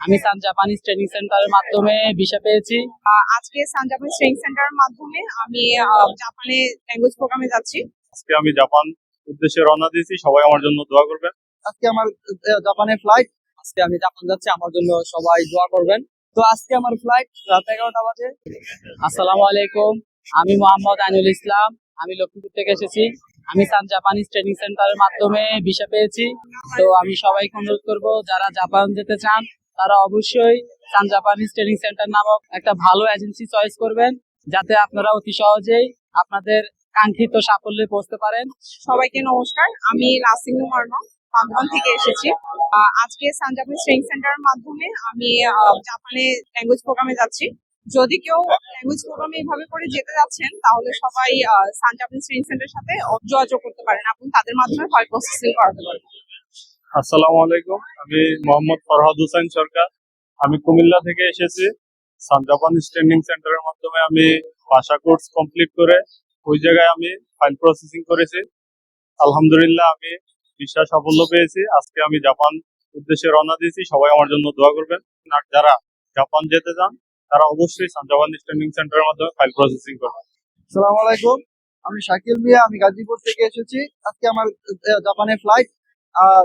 আমি Sun Japanese training সেন্টারের মাধ্যমে ভিসা পেয়েছি। আজকে সান জাপান ট্রেনিং সেন্টারের মাধ্যমে আমি আহ, জাপানে ল্যাঙ্গুয়েজ প্রোগ্রামে যাচ্ছি। আজকে আমি জাপান উদ্দেশ্যে রওনা দিয়েছি সবাই আমার জন্য দোয়া করবেন। আজকে আমার জাপানে ফ্লাইট আজকে আমি জাপান যাচ্ছি আমার জন্য সবাই দোয়া করবেন। তো আজকে আমার ফ্লাইট রাত এগারোটা বাজে। আসসালামু আলাইকুম আমি মোহাম্মদ আইনুল ইসলাম আমি লক্ষ্মীপুর থেকে এসেছি। আমি সান জাপানিজ ট্রেনিং সেন্টারের মাধ্যমে ভিসা পেয়েছি। তো আমি সবাইকে অনুরোধ করব যারা জাপান যেতে চান তারা অবশ্যই সান জাপানিজ ট্রেনিং সেন্টার নামক একটা ভালো এজেন্সি চয়েস করবেন, যাতে আপনারা অতি সহজেই আপনাদের কাঙ্ক্ষিত সাফল্যে পৌঁছতে পারেন। সবাইকে নমস্কার, আমি লাসিং মার্মা বান্ধবান থেকে এসেছি। আজকে সান জাপানিজ ট্রেনিং সেন্টারের মাধ্যমে আমি জাপানে ল্যাঙ্গুয়েজ প্রোগ্রামে যাচ্ছি। যদি কেউ ল্যাঙ্গুয়েজ প্রোগ্রামে এইভাবে করে যেতে যাচ্ছেন, তাহলে সবাই সান জাপানিজ ট্রেনিং সেন্টারের সাথে যোগাযোগ করতে পারেন। এবং তাদের মাধ্যমে ফাইল প্রসেসিং করাতে পারেন আসসালামু আলাইকুম। আমি মোহাম্মদ ফরহাদ হুসাইন সরকার। আমি কুমিল্লা থেকে এসেছি। সান জাপানিজ ট্রেনিং সেন্টারের মাধ্যমে আমি ভাষা কোর্স কমপ্লিট করে ওই জায়গায় আমি ফাইল প্রসেসিং করেছি। আলহামদুলিল্লাহ আমি বিশ্বাস সাফল্য পেয়েছি। আজকে আমি জাপান উদ্দেশ্যে রওনা দিয়েছি। সবাই আমার জন্য দোয়া করবেন। আর যারা জাপান যেতে চান তারা অবশ্যই সান জাপানিজ ট্রেনিং সেন্টারের মাধ্যমে ফাইল প্রসেসিং করবেন। আসসালামু আলাইকুম। আমি শাকিল মিয়া আমি গাজীপুর থেকে এসেছি। আজকে আমার আহ, জাপানে ফ্লাইট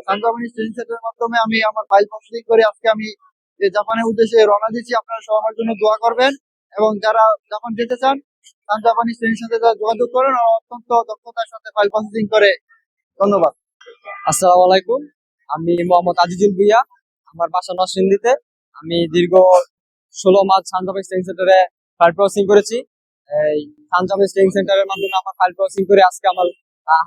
সানজাপানি ট্রেনিং সেন্টারের মাধ্যমে আমি আমার ফাইল প্রসেসিং করে আজকে আমি জাপানের উদ্দেশ্যে রওনা দিচ্ছি। আপনারা সবাই আমার জন্য দোয়া করবেন এবং যারা জাপান যেতে চান সানজাপানি ট্রেনিং সেন্টারে যোগাযোগ করেন অত্যন্ত দক্ষতার সাথে ফাইল প্রসেসিং করে। ধন্যবাদ। আসসালামু আলাইকুম। আমি মোহাম্মদ আজিজুল ভুইয়া, আমার বাসা নরসিংদীতে। আমি দীর্ঘ ষোলো মাস সানজাপানি ট্রেনিং সেন্টারে ফাইল প্রসেসিং করেছি। এই সানজাপানি ট্রেনিং সেন্টারের মাধ্যমে আমার ফাইল প্রসেসিং করে আজকে আমার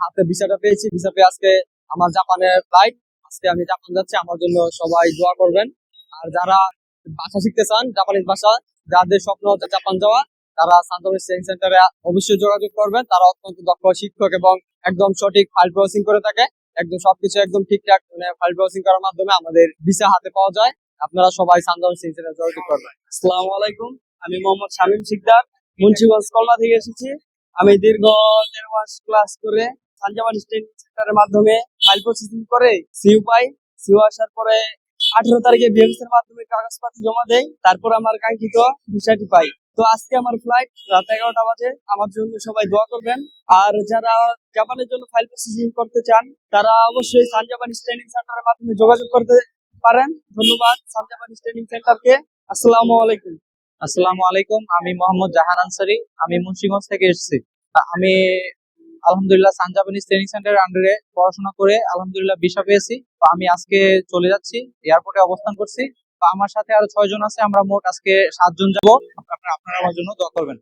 হাতে ভিসাটা পেয়েছি। ভিসা পেয়ে আজকে আমার জাপানের ফ্লাইট আজকে আমি জাপান যাচ্ছি, আমার জন্য সবাই দোয়া করবেন। আর যারা ভাষা শিখতে চান, জাপানিজ ভাষা যাদের স্বপ্ন হচ্ছে জাপান যাওয়া, তারা সানজাপানি ট্রেনিং সেন্টারে অবশ্যই যোগাযোগ করবেন। তারা অত্যন্ত দক্ষ শিক্ষক এবং একদম সঠিক ফাইল প্রসেসিং করে থাকে। একদম সবকিছু একদম ঠিকঠাক মানে ফাইল প্রসেসিং করার মাধ্যমে আমাদের ভিসা হাতে পাওয়া যায়। আপনারা সবাই সানজাপানি ট্রেনিং সেন্টারে যোগাযোগ করবেন। আসসালামু আলাইকুম, আমি মোহাম্মদ শামীম সিকদার মুন্সিগঞ্জ কলনা থেকে এসেছি। আমি দীর্ঘ দেড় মাস ক্লাস করে সানজামান ট্রেনিং সেন্টারের মাধ্যমে ফাইল প্রসেসিং করে সিউ পাই। সিউ আসার পরে আঠারো তারিখে এর মাধ্যমে কাগজপত্র জমা দেয় তারপর আমার কাঙ্ক্ষিত ভিসাটি পাই। তো আজকে আমার ফ্লাইট রাত এগারোটা বাজে। আমার জন্য সবাই দোয়া করবেন। আর যারা জাপানের জন্য ফাইল প্রসেসিং করতে চান, তারা অবশ্যই সান জাপানিজ ট্রেনিং সেন্টারের মাধ্যমে যোগাযোগ করতে পারেন। ধন্যবাদ সান জাপানিজ ট্রেনিং সেন্টারকে আসসালামু আলাইকুম। আসসালামু আলাইকুম। আমি মোহাম্মদ জাহান আনসারি। আমি মুন্সিগঞ্জ থেকে এসেছি। আমি আলহামদুলিল্লাহ সানজাবানি ট্রেনিং সেন্টারের আন্ডারে পড়াশোনা করে আলহামদুলিল্লাহ বিষা পেয়েছি। তো আমি আজকে চলে যাচ্ছি এয়ারপোর্টে অবস্থান করছি। তো আমার সাথে আরও ছয় জন আছে, আমরা মোট আজকে সাতজন যাব। আপনারা আমার জন্য দোয়া করবেন।